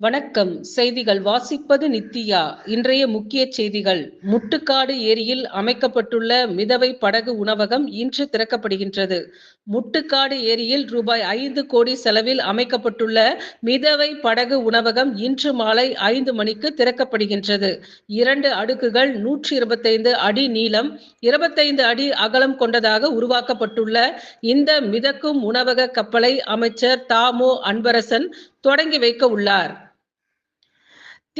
வணக்கம். செய்திகள் வாசிப்பது நித்தியா இன்றைய முக்கிய செய்திகள். முட்டுக்காடு ஏரியில் அமைக்கப்பட்டுள்ள மிதவை படகு உணவகம் இன்று திறக்கப்படுகின்றது. முட்டுக்காடு ஏரியில் ரூபாய் ஐந்து கோடி செலவில் அமைக்கப்பட்டுள்ள மிதவை படகு உணவகம் இன்று மாலை ஐந்து மணிக்கு திறக்கப்படுகின்றது. இரண்டு அடுக்குகள் நூற்றி இருபத்தைந்து அடி நீளம் இருபத்தைந்து அடி அகலம் கொண்டதாக உருவாக்கப்பட்டுள்ள இந்த மிதக்கும் உணவக கப்பலை அமைச்சர் தாமோ அன்பரசன் தொடங்கி வைக்க உள்ளார்.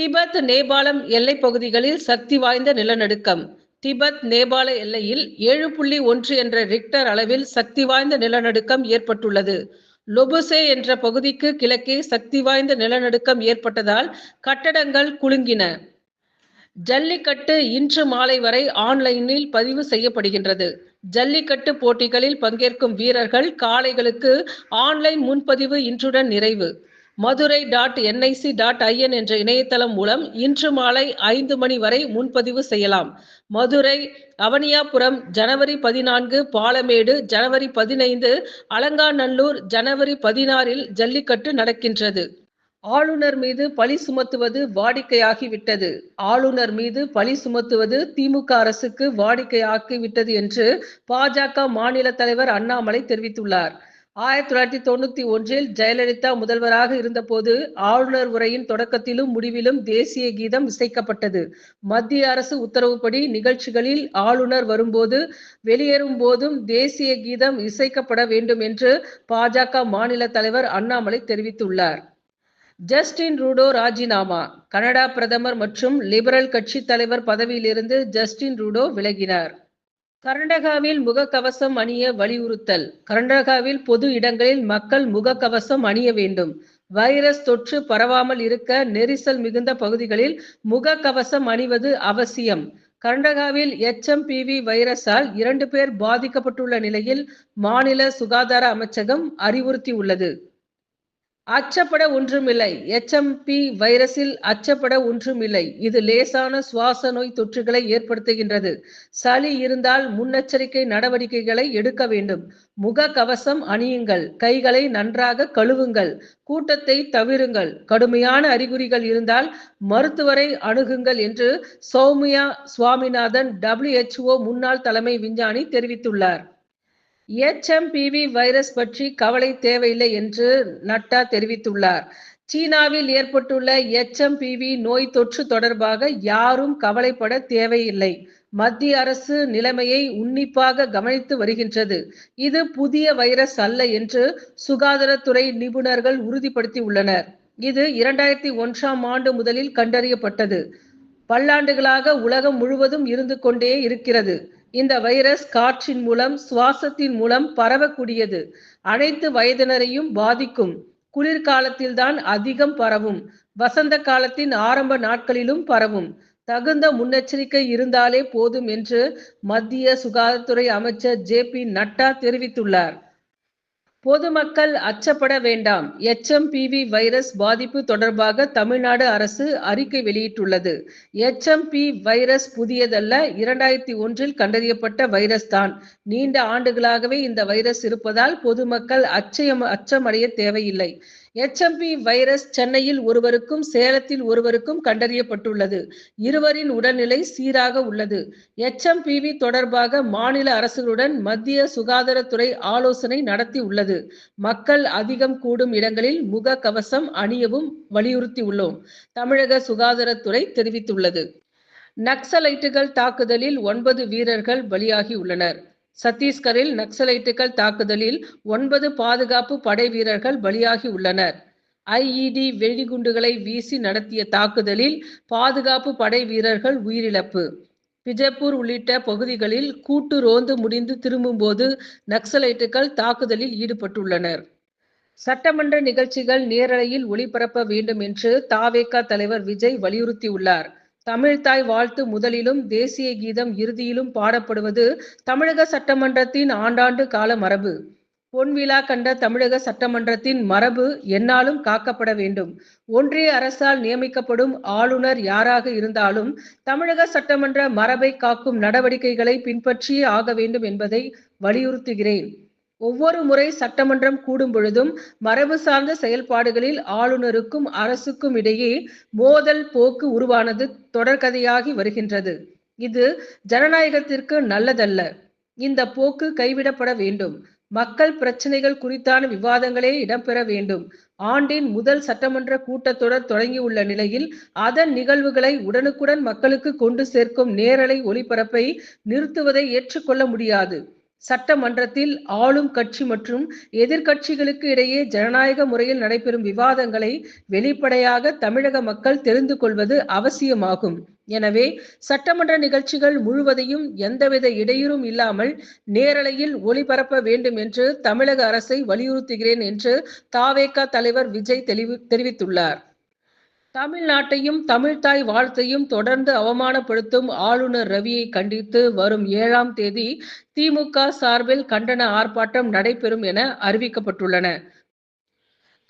திபெத் நேபாளம் எல்லைப் பகுதிகளில் சக்தி வாய்ந்த நிலநடுக்கம். திபெத் நேபாள எல்லையில் ஏழு புள்ளி ஒன்று என்ற ரிக்டர் அளவில் சக்தி வாய்ந்த நிலநடுக்கம் ஏற்பட்டுள்ளது. லொபுசே என்ற பகுதிக்கு கிழக்கே சக்தி வாய்ந்த நிலநடுக்கம் ஏற்பட்டதால் கட்டடங்கள் குலுங்கின. ஜல்லிக்கட்டு இன்று மாலை வரை ஆன்லைனில் பதிவு செய்யப்படுகின்றது. ஜல்லிக்கட்டு போட்டிகளில் பங்கேற்கும் வீரர்கள் காளைகளுக்கு ஆன்லைன் முன்பதிவு இன்றுடன் நிறைவு. Madurai dot NIC dot IN என்ற இணையதளம் மூலம் இன்று மாலை ஐந்து மணி வரை முன்பதிவு செய்யலாம். மதுரை அவனியாபுரம் ஜனவரி பதினான்கு பாலமேடு ஜனவரி பதினைந்து அலங்காநல்லூர் ஜனவரி பதினாறில் ஜல்லிக்கட்டு நடக்கின்றது. ஆளுநர் மீது பழி சுமத்துவது வாடிக்கையாகிவிட்டது. ஆளுநர் மீது பழி சுமத்துவது திமுக அரசுக்கு வாடிக்கையாக்கிவிட்டது என்று பாஜக மாநில தலைவர் அண்ணாமலை தெரிவித்துள்ளார். ஆயிரத்தி தொள்ளாயிரத்தி தொண்ணூத்தி ஒன்றில் ஜெயலலிதா முதல்வராக இருந்தபோது ஆளுநர் உரையின் தொடக்கத்திலும் முடிவிலும் தேசிய கீதம் இசைக்கப்பட்டது. மத்திய அரசு உத்தரவுப்படி நிகழ்ச்சிகளில் ஆளுநர் வரும்போது வெளியேறும் போதும் தேசிய கீதம் இசைக்கப்பட வேண்டும் என்று பாஜக மாநில தலைவர் அண்ணாமலை தெரிவித்துள்ளார். ஜஸ்டின் ரூடோ ராஜினாமா கனடா பிரதமர் மற்றும் லிபரல் கட்சி தலைவர் பதவியிலிருந்து ஜஸ்டின் ரூடோ விலகினார். கர்நாடகாவில் முகக்கவசம் அணிய வலியுறுத்தல். கர்நாடகாவில் பொது இடங்களில் மக்கள் முகக்கவசம் அணிய வேண்டும். வைரஸ் தொற்று பரவாமல் இருக்க நெரிசல் மிகுந்த பகுதிகளில் முகக்கவசம் அணிவது அவசியம். கர்நாடகாவில் எச்எம்பிவி வைரஸால் இரண்டு பேர் பாதிக்கப்பட்டுள்ள நிலையில் மாநில சுகாதார அமைச்சகம் அறிவுறுத்தியுள்ளது. அச்சப்பட ஒன்றுமில்லை. எச்எம்பி வைரஸில் அச்சப்பட ஒன்றுமில்லை. இது லேசான சுவாச நோய் தொற்றுகளை ஏற்படுத்துகின்றது. சளி இருந்தால் முன்னெச்சரிக்கை நடவடிக்கைகளை எடுக்க வேண்டும். முக கவசம் அணியுங்கள். கைகளை நன்றாக கழுவுங்கள். கூட்டத்தை தவிருங்கள். கடுமையான அறிகுறிகள் இருந்தால் மருத்துவரை அணுகுங்கள் என்று சௌமியா சுவாமிநாதன் டபிள்யூஹெச்ஓ முன்னாள் தலைமை விஞ்ஞானி தெரிவித்துள்ளார். எச்எம்பிவி வைரஸ் பற்றி கவலை தேவையில்லை என்று நட்டா தெரிவித்துள்ளார். சீனாவில் ஏற்பட்டுள்ள எச்எம்பிவி நோய் தொற்று தொடர்பாக யாரும் கவலைப்பட தேவையில்லை. மத்திய அரசு நிலைமையை உன்னிப்பாக கவனித்து வருகின்றது. இது புதிய வைரஸ் அல்ல என்று சுகாதாரத்துறை நிபுணர்கள் உறுதிப்படுத்தி உள்ளனர் இது இரண்டாயிரத்தி ஒன்றாம் ஆண்டு முதலில் கண்டறியப்பட்டது. பல்லாண்டுகளாக உலகம் முழுவதும் இருந்து கொண்டே இருக்கிறது. இந்த வைரஸ் காற்றின் மூலம் சுவாசத்தின் மூலம் பரவக்கூடியது. அனைத்து வயதினரையும் பாதிக்கும். குளிர்காலத்தில்தான் அதிகம் பரவும். வசந்த காலத்தின் ஆரம்ப நாட்களிலும் பரவும். தகுந்த முன்னெச்சரிக்கை இருந்தாலே போதும் என்று மத்திய சுகாதாரத்துறை அமைச்சர் ஜே பி நட்டா தெரிவித்துள்ளார். பொதுமக்கள் அச்சப்பட வேண்டாம். எச்எம்பிவி வைரஸ் பாதிப்பு தொடர்பாக தமிழ்நாடு அரசு அறிக்கை வெளியிட்டுள்ளது. எச்எம்பி வைரஸ் புதியதல்ல இரண்டாயிரத்தி ஒன்றில் கண்டறியப்பட்ட வைரஸ் தான். நீண்ட ஆண்டுகளாகவே இந்த வைரஸ் இருப்பதால் பொதுமக்கள் அச்சயம் அச்சமடைய தேவையில்லை. எச்எம்பி வைரஸ் சென்னையில் ஒருவருக்கும் சேலத்தில் ஒருவருக்கும் கண்டறியப்பட்டுள்ளது. இருவரின் உடல்நிலை சீராக உள்ளது. எச்எம்பிவி தொடர்பாக மாநில அரசுகளுடன் மத்திய சுகாதாரத்துறை ஆலோசனை நடத்தி உள்ளது. மக்கள் அதிகம் கூடும் இடங்களில் முக கவசம் அணியவும் வலியுறுத்தியுள்ளோம் தமிழக சுகாதாரத்துறை தெரிவித்துள்ளது. நக்சலைட்டுகள் தாக்குதலில் ஒன்பது வீரர்கள் பலியாகியுள்ளனர் சத்தீஸ்கரில் நக்சலைட்டுகள் தாக்குதலில் ஒன்பது பாதுகாப்பு படை வீரர்கள் பலியாகி உள்ளனர். ஐஇடி வெடிகுண்டுகளை வீசி நடத்திய தாக்குதலில் பாதுகாப்பு படை வீரர்கள் உயிரிழப்பு. பிஜப்பூர் உள்ளிட்ட பகுதிகளில் கூட்டு ரோந்து முடிந்து திரும்பும்போது நக்சலைட்டுகள் தாக்குதலில் ஈடுபட்டுள்ளனர். சட்டமன்ற நிகழ்ச்சிகள் நேரலையில் ஒளிபரப்ப வேண்டும் என்று தாவேகா தலைவர் விஜய் வலியுறுத்தியுள்ளார். தமிழ்தாய் வாழ்த்து முதலிலும் தேசிய கீதம் இறுதியிலும் பாடப்படுவது தமிழக சட்டமன்றத்தின் ஆண்டாண்டு கால மரபு. பொன்விழா கண்ட தமிழக சட்டமன்றத்தின் மரபு என்னாலும் காக்கப்பட வேண்டும். ஒன்றிய அரசால் நியமிக்கப்படும் ஆளுநர் யாராக இருந்தாலும் தமிழக சட்டமன்ற மரபை காக்கும் நடவடிக்கைகளை பின்பற்றியே ஆக வேண்டும் என்பதை வலியுறுத்துகிறேன். ஒவ்வொரு முறை சட்டமன்றம் கூடும் பொழுதும் மரபு சார்ந்த செயல்பாடுகளில் ஆளுநருக்கும் அரசுக்கும் இடையே மோதல் போக்கு உருவானது தொடர்கதையாகி வருகின்றது. இது ஜனநாயகத்திற்கு நல்லதல்ல. இந்த போக்கு கைவிடப்பட வேண்டும். மக்கள் பிரச்சனைகள் குறித்தான விவாதங்களே இடம்பெற வேண்டும். ஆண்டின் முதல் சட்டமன்ற கூட்டத்தொடர் தொடங்கியுள்ள நிலையில் அதன் நிகழ்வுகளை உடனுக்குடன் மக்களுக்கு கொண்டு சேர்க்கும் நேரலை ஒளிபரப்பை நிறுத்துவதை ஏற்றுக்கொள்ள முடியாது. சட்டமன்றத்தில் ஆளும் கட்சி மற்றும் எதிர்க்கட்சிகளுக்கு இடையே ஜனநாயக முறையில் நடைபெறும் விவாதங்களை வெளிப்படையாக தமிழக மக்கள் தெரிந்து கொள்வது அவசியமாகும். எனவே சட்டமன்ற நிகழ்ச்சிகள் முழுவதையும் எந்தவித இடையூறும் இல்லாமல் நேரலையில் ஒளிபரப்ப வேண்டும் என்று தமிழக அரசை வலியுறுத்துகிறேன் என்று தாவேகா தலைவர் விஜய் தெளிவு தெரிவித்துள்ளார். தமிழ்நாட்டையும் தமிழ்தாய் வாழ்த்தையும் தொடர்ந்து அவமானப்படுத்தும் ஆளுநர் ரவியை கண்டித்து வரும் ஏழாம் தேதி திமுக சார்பில் கண்டன ஆர்ப்பாட்டம் நடைபெறும் என அறிவிக்கப்பட்டுள்ளன.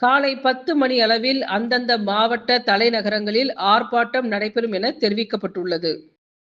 காலை பத்து மணி அளவில் அந்தந்த மாவட்ட தலைநகரங்களில் ஆர்ப்பாட்டம் நடைபெறும் என தெரிவிக்கப்பட்டுள்ளது.